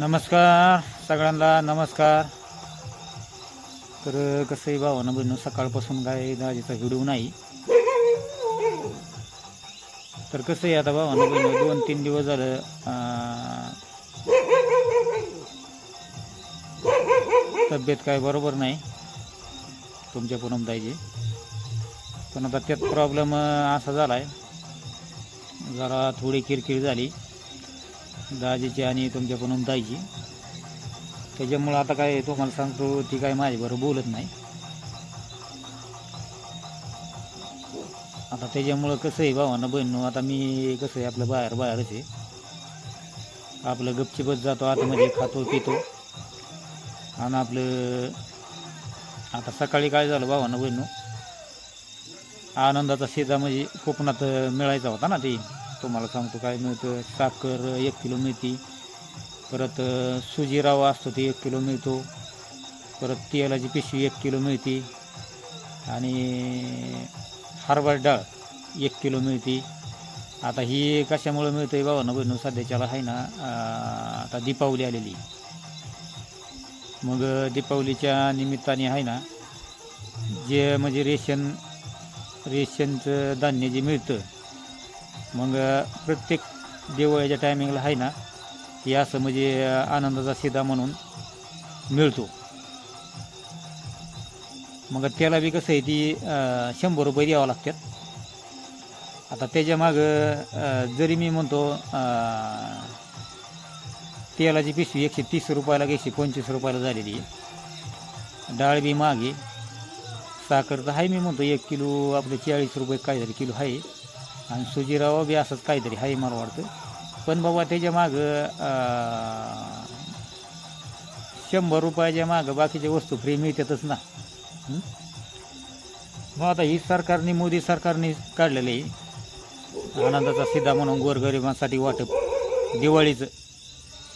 नमस्कार सगळ्यांना नमस्कार. तर कसंही भावानं बहिणं सकाळपासून काय दाजीचा व्हिडिओ नाही. तर कसं आहे आता भावानं बहिणं दोन तीन दिवस झालं तब्येत काय बरोबर नाही तुमच्या पूनमताईची. पण आता त्यात प्रॉब्लेम असा झाला आहे जरा थोडी किरकिर झाली. दाजीची आणि तुमच्या पूनमताईची त्याच्यामुळं आता काय तुम्हाला सांगतो ती काय माझ्याबरोबर बोलत नाही. आता त्याच्यामुळं कसं आहे भावांना बहिणं आता मी कसं आहे आपलं बाहेर बाहेरच आहे. आपलं गपचिपच जातो आतमध्ये खातो पितो. आणि आपलं आता सकाळी काय झालं भावानं बहिणू? आनंदाचा शेता म्हणजे कोकणात मिळायचा होता ना ते. तुम्हाला सांगतो काय मिळतं? साखर एक किलो मिळती. परत सुजीराव सुजी रवा असतो ते एक किलो मिळतो. परत तेलाची पिशवी एक किलो मिळते. आणि हरभर डाळ एक किलो मिळते. आता ही कशामुळं मिळतं आहे बाबा बहिणू? सध्याच्याला आहे ना आता दीपावली आलेली. मग दीपावलीच्या निमित्ताने आहे ना जे म्हणजे रेशन रेशनचं धान्य जे मिळतं मग प्रत्येक दिवाळीच्या टायमिंगला आहे ना हे असं म्हणजे आनंदाचा सिधा म्हणून मिळतो. मग त्याला बी कसं आहे ती शंभर रुपये द्यावं लागतात. आता त्याच्या मागं जरी मी म्हणतो तेलाची पिशवी एकशे तीस रुपयाला एकशे पंचवीस रुपयाला झालेली आहे. डाळ बी मागे. साखर तर आहे मी म्हणतो एक किलो आपले चाळीस रुपये काहीतरी किलो आहे. आणि सुजीराव बी असंच काहीतरी हाय मला वाटतं. पण बाबा त्याच्या मागं शंभर रुपयाच्या मागं बाकीच्या वस्तू फ्री मिळतातच ना. मग आता ही सरकारने मोदी सरकारने काढलेलं आहे आनंदाचा सिद्धा म्हणून गोरगरिबांसाठी वाटप. दिवाळीचं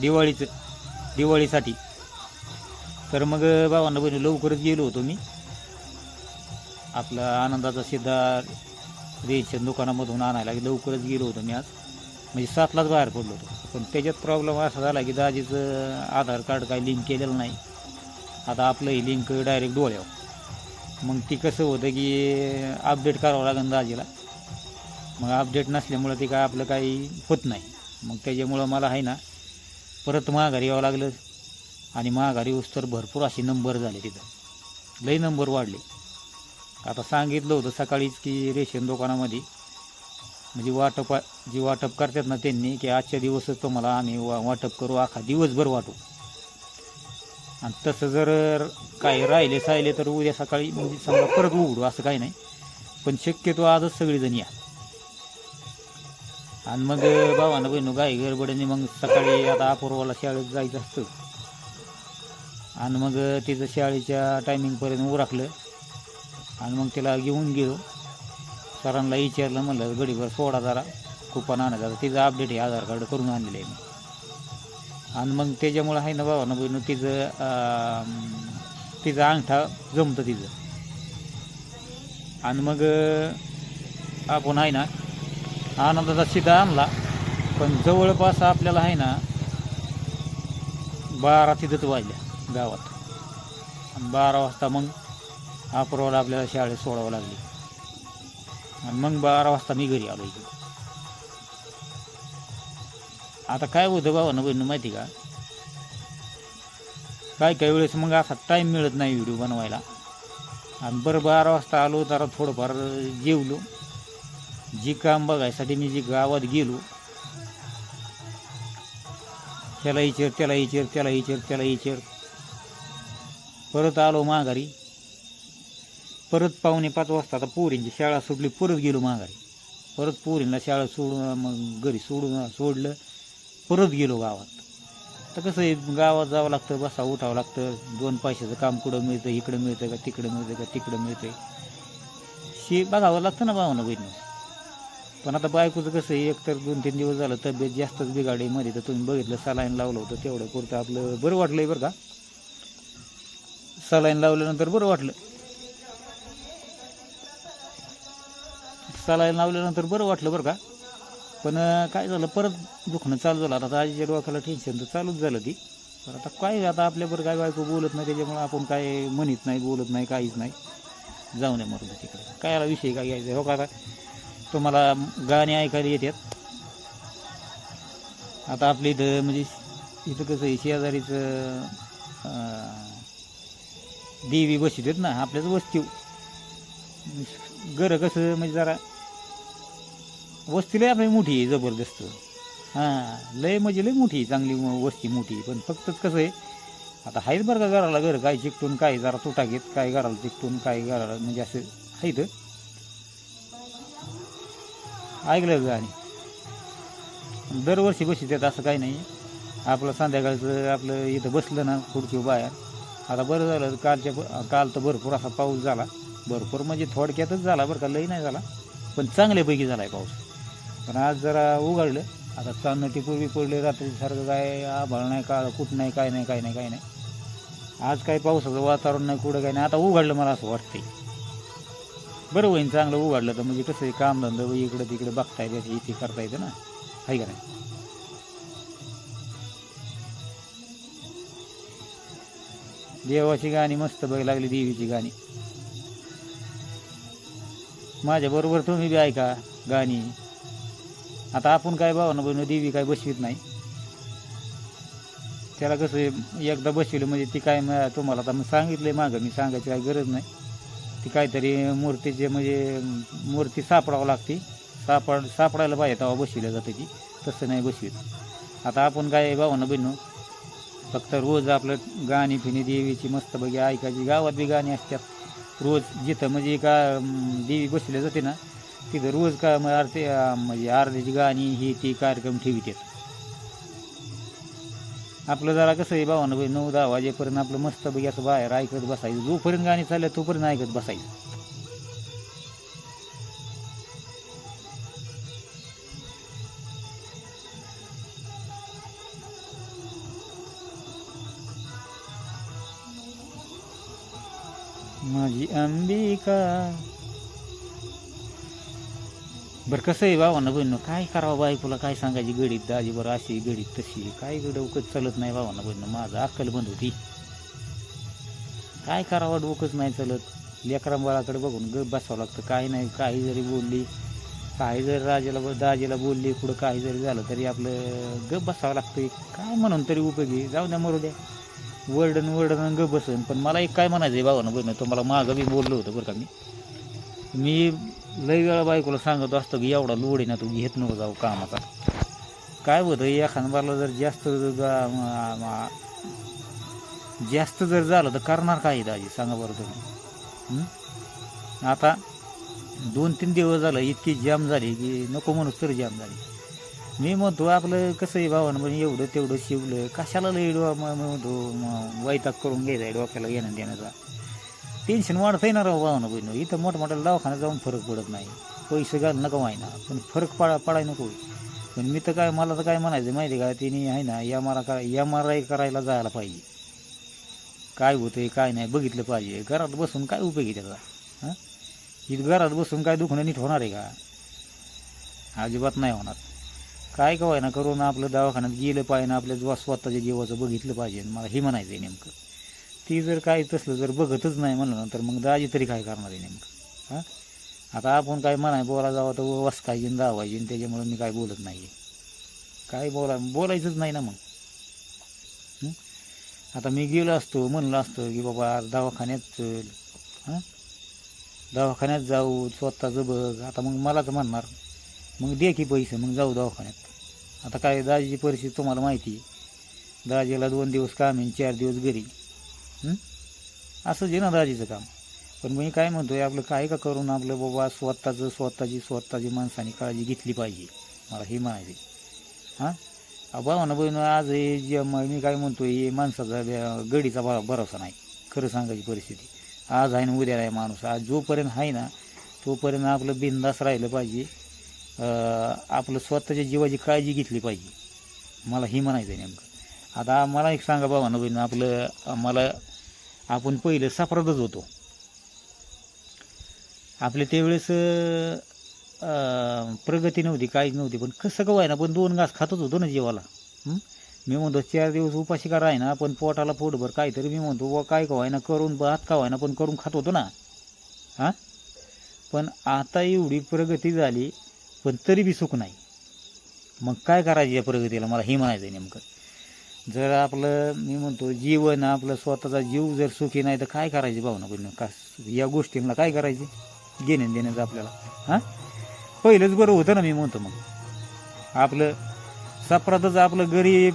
दिवाळीचं दिवाळीसाठी. तर मग बाबांना बहिणी लवकरच गेलो होतो मी. आपला आनंदाचा सिद्धा रेशन दुकानामधून आणायला लवकरच गेलो होतो मी आज. म्हणजे सातलाच बाहेर पडलो होतो. पण त्याच्यात प्रॉब्लेम असा झाला की दाजीचं आधार कार्ड काही लिंक केलेलं नाही. आता आपलं ही लिंक डायरेक्ट डोळ्यावर. मग ती कसं होतं की अपडेट करावं लागेल दाजीला. मग अपडेट नसल्यामुळं ते काय आपलं काही होत नाही. मग त्याच्यामुळं मला आहे ना परत माघारी यावं लागलं. आणि माघारी तर भरपूर असे नंबर झाले तिथं. लई नंबर वाढले. आता सांगितलं होतं सकाळीच की रेशन दुकानामध्ये म्हणजे वाटप जी वाटप करतात ना त्यांनी की आजच्या दिवसच तुम्हाला आम्ही वा वाटप करू अख्खा दिवसभर वाटू. आणि तसं जर काही राहिले साहिले तर उद्या सकाळी म्हणजे समजा परत उघडू असं काही नाही. पण शक्यतो आजच सगळीजण या. आणि मग भावानं बहिणू गाई गडबडीने मग सकाळी आता अपूर्वाला शाळेत जायचं असतं. आणि मग तिचं शाळेच्या टायमिंगपर्यंत उरकलं. आणि मग तिला घेऊन गेलो. सरांना विचारलं म्हणलं गडीभर सोडा जरा कुपन आणायचा तिचं अपडेट हे आधार कार्ड करून आणलेलं आहे मी. आणि मग त्याच्यामुळं आहे ना बाबा ना तिचं तिचा अंगठा जमतं तिचं. आणि मग आपण आहे ना आनंदाचा सीधा आणला. पण जवळपास आपल्याला आहे ना बारा तिथंच वाजल्या गावात. बारा वाजता मग अपूर्वाला आपल्याला शाळेत सोडावं लागली. आणि मग बारा वाजता मी घरी आलो इकडे आता काय होतं बाबा ना बहिणी माहिती का? काय काही वेळेस मग असा टाईम मिळत नाही व्हिडिओ बनवायला. आणि बरं बारा वाजता आलो जरा थोडंफार जेवलो. जी काम बघायसाठी मी जी गावात गेलो त्याला इचर त्याला इचर त्याला इचर त्याला इचर परत आलो माघारी. परत पावणे पाच वाजता आता पोरींची शाळा सुटली परत गेलो माघारी. परत पोरींना शाळा सोडून मग घरी सोडून सोडलं परत गेलो गावात. तर कसं आहे गावात जावं लागतं बसा उठावं लागतं. दोन पैशाचं काम कुठं मिळतं इकडं मिळतं का तिकडं मिळतं का तिकडं मिळतं शे बघावं लागतं ना भावना बहिणी. पण आता बायकोचं कसं आहे एक तर दोन तीन दिवस झालं तब्येत जास्तच बिघाडी मध्ये तर तुम्ही बघितलं सलाईन लावलं होतं तेवढं पुरतं आपलं. बरं वाटलंय बरं का? सलाईन लावल्यानंतर बरं वाटलं. चालायला लावल्यानंतर बरं वाटलं बरं का. पण काय झालं परत दुखणं चालू झालं. आता आजीच्या डोक्याला टेन्शन तर चालूच झालं ती. पण आता काय आता आपल्याबरोबर काय बायको बोलत नाही त्याच्यामुळे आपण काय म्हणत नाही बोलत नाही काहीच नाही. जाऊ नये मरू तिकडे. काय आला विषय काय घ्यायचा? हो का तुम्हाला गाणी ऐकायला येतात आता आपल्या इथं म्हणजे इथं कसं आहे शेजारीचं देवी देवी आहेत ना आपल्याच वस्ती. घरं कसं म्हणजे जरा वस्ती लय आपली मोठी आहे जबरदस्त. हां लय म्हणजे लय मोठी आहे, चांगली म- वस्ती मोठी आहे. पण फक्तच कसं आहे आता आहेत बरं का घराला घर काय चिकटून काय जरा तुटा घेत काय घराला चिकटून काय घराला म्हणजे असं आहेत ऐकलं का आणि? दरवर्षी देत असं काही नाही. आपलं संध्याकाळचं आपलं इथं बसलं ना खुर्ची बाहेर. आता बरं झालं कालच्या काल तर भरपूर असा पाऊस झाला. भरपूर म्हणजे थोडक्यातच झाला बरं का लई नाही झाला. पण चांगल्यापैकी झाला आहे पाऊस. पण आज जरा उघडलं. आता चांदटी पूर्वी पडले रात्रीसारखं काय आभाळ नाही का कुठं नाही काय नाही काय नाही काय नाही. आज काही पावसाचं वातावरण नाही कुठं काय नाही. आता उघडलं मला असं वाटतंय. बरं होईन चांगलं उघडलं तर म्हणजे कसं आहे कामधंदा इकडं तिकडे बघता येते इथे करता येतं ना. आहे का नाही? देवाची गाणी मस्त बघ लागली देवीची गाणी. माझ्याबरोबर तुम्ही बी ऐका गाणी. आता आपण काय भावना बहिण देवी काय बसवीत नाही. त्याला कसं आहे, एकदा बसविलं म्हणजे ती काय म- तुम्हाला आता मी सांगितलंय मागं मी सांगायची काही गरज नाही. ती काहीतरी मूर्तीचे म्हणजे मूर्ती सापडावं लागते. सापड सापडायला पाहिजे तेव्हा बसविल्या जाते ती तसं नाही बसवीत. आता आपण काय भावना बहिणू फक्त रोज आपलं गाणी फिणी देवीची मस्त बघी ऐकायची. गावात बी गाणी असतात. रोज जिथं म्हणजे का देवी बसल्या जाते ना तिथं रोज का मग आरती म्हणजे आरतीची गाणी ही ती कार्यक्रम ठेवितात आपलं जरा कसं आहे भावानं बाई नऊ दहा वाजेपर्यंत आपलं मस्त बघी असं बाहेर ऐकत बसायचं. जोपर्यंत गाणी चालल्या तोपर्यंत ऐकत बसायचं. माझी अंबिका बरं कसं आहे भावानं बहिणं काय करावं बायकोला काय सांगायची गडीत दाजी बरं अशी गडीत तशी काय डोकंच चालत नाही भावानं बहिणं माझं अक्कल बंद होती. काय करावं डोकंच नाही चालत. लेकरांबाळाकडे बघून ग बसावं लागतं. काही नाही काही जरी बोलली काही जरी राजाला दाजीला बोलली कुठं काही जरी झालं तरी आपलं गप बसावं लागतं काय म्हणून तरी उपयोगी जाऊ द्या मरू द्या. वर्डन वर्डन ग बसन. पण मला एक काय म्हणायचं आहे भावानं बहिणं तुम्हाला मागं मी बोललो होतं बरं का मी. मी लई वेळा बायकोला सांगत असतो की एवढा लोड आहे ना तू घेत नको जाऊ कामाचा. काय होतं एखाद्याला जर जास्त जास्त जर झालं तर करणार काय आहे दाजी? सांगा बरं तुम्ही. आता दोन तीन दिवस झालं इतकी जाम झाली की नको म्हणून तर जाम झाली. मी म्हणतो आपलं कसं आहे भावानं? म्हणजे एवढं तेवढं शिवलं. कशाला लई डो- म्हणतो म- वैताग करून घ्यायचा डोक्याला घेणं देण्याचा टेन्शन वाढतंय ना राव भावना बहिण. इथं मोठमोठ्या दवाखान्यात जाऊन फरक पडत नाही. पैसे घाल नका व्हायना. पण फरक पडा पडाय नको. पण मी तर काय मला तर काय म्हणायचं माहिती आहे का? तिने आहे ना एम आर करा एम आर आय करायला जायला पाहिजे. काय होतंय काय नाही बघितलं पाहिजे. घरात बसून काय उपयोग आहे त्याचा? हां? इथं घरात बसून काय दुखणं नीट होणार आहे का? अजिबात नाही होणार. काय का ना करून आपलं दवाखान्यात गेलं पाहिजे आपल्या स्वतःच्या जीवाचं बघितलं पाहिजे. मला हे म्हणायचं आहे नेमकं. ती जर काय तसलं जर बघतच नाही म्हणलं ना तर मग दाजी तरी काय करणार आहे नेमकं? हां? आता आपण काय म्हणाय बोला जावं तर वसकायची दावायची आणि त्याच्यामुळे मी काय बोलत नाही आहे काय बोला बोलायचंच नाही ना मग. आता मी गेलो असतो म्हणलं असतो की बाबा दवाखान्यात चल. हां? दवाखान्यात जाऊ स्वतःचं बघ. आता मग मलाच म्हणणार मग दे की पैसे मग जाऊ दवाखान्यात. आता काय दाजीची परिस्थिती तुम्हाला माहिती आहे. दाजीला दोन दिवस काम आहे आणि चार दिवस घरी. असंच आहे ना दाजीचं काम. पण मी काय म्हणतो आहे आपलं काय का करून आपलं बाबा स्वतःचं स्वतःची स्वतःची माणसाने काळजी घेतली पाहिजे. मला हे म्हणायचे हां? भावना बहिण आज हे जे मी काय म्हणतोय हे माणसाचा गडीचा भा भरोसा नाही. खरं सांगायची परिस्थिती. आज आहे ना उद्या आहे माणूस. आज जोपर्यंत आहे ना तोपर्यंत आपलं बिंदास राहिलं पाहिजे. आपलं स्वतःच्या जीवाची काळजी घेतली पाहिजे. मला हे म्हणायचं आहे नेमकं. आता मला एक सांगा भावानं बहिण आपलं मला आपण पहिलं सापडतच होतो. आपले त्यावेळेस प्रगती नव्हती काहीच नव्हती पण कसं का व्हायना पण दोन घास खातच होतो ना जीवाला. मी म्हणतो चार दिवस उपाशी का राहिना पण पोटाला पोटभर काहीतरी. मी म्हणतो बुवा काय का व्हायना करून भात का व्हायना पण करून खात होतो ना. हां? पण आता एवढी प्रगती झाली पण तरी बी सुख नाही. मग काय करायचं या प्रगतीला? मला हे म्हणायचं आहे नेमकं. जर आपलं मी म्हणतो जीवन आपलं स्वतःचा जीव जर सुखी नाही तर काय करायचं भावना पण का या गोष्टींना काय करायचे? घेण्यान देण्याचं आपल्याला. हां? पहिलंच बरं होतं ना मी म्हणतो मग. आपलं सप्रातच आपलं गरीब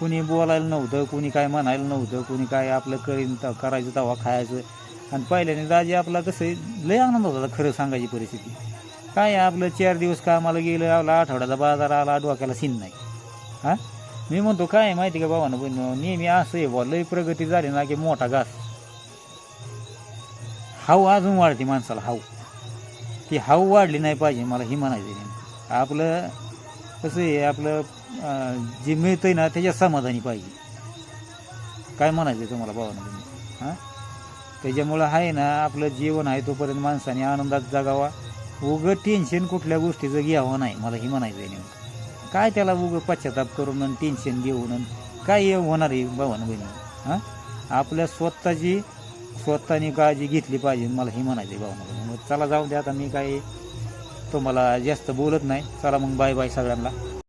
कोणी बोलायला नव्हतं कोणी काय म्हणायला नव्हतं कोणी काय आपलं करीन त करायचं तवा खायचं. आणि पहिल्याने दाजी आपला कसं आहे, लय आनंद होता खरं सांगायची परिस्थिती. काय आपलं चार दिवस कामाला गेलं आपला आठवड्याचा बाजार आला डोक्याला सीन नाही. हां? मी म्हणतो काय आहे माहिती का भावानं पण नेहमी असं आहे बुवा लई प्रगती झाली ना की मोठा घास हाव अजून वाढते माणसाला हाव ती हाव वाढली नाही पाहिजे मला ही म्हणायचं आहे आपलं कसं आहे आपलं जे मिळतंय ना त्याच्या समाधानी पाहिजे काय म्हणायचं आहे तुम्हाला भावानं तुम्ही हां त्याच्यामुळं आहे ना आपलं जीवन आहे तोपर्यंत माणसाने आनंदात जगावा उगं टेन्शन कुठल्या गोष्टीचं घ्यावं नाही मला ही म्हणायचं आहे नेमकं काय त्याला उगं पश्चाताप करून आणि टेन्शन घेऊन आणि काय होणार आहे भावानं बहिणी? हां? आपल्या स्वतःची स्वतःने काळजी घेतली पाहिजे मला हे म्हणायचं आहे भावानं बहिणी मग चला जाऊ द्या आता मी काही तुम्हाला जास्त बोलत नाही. चला मग बाय बाय सगळ्यांना.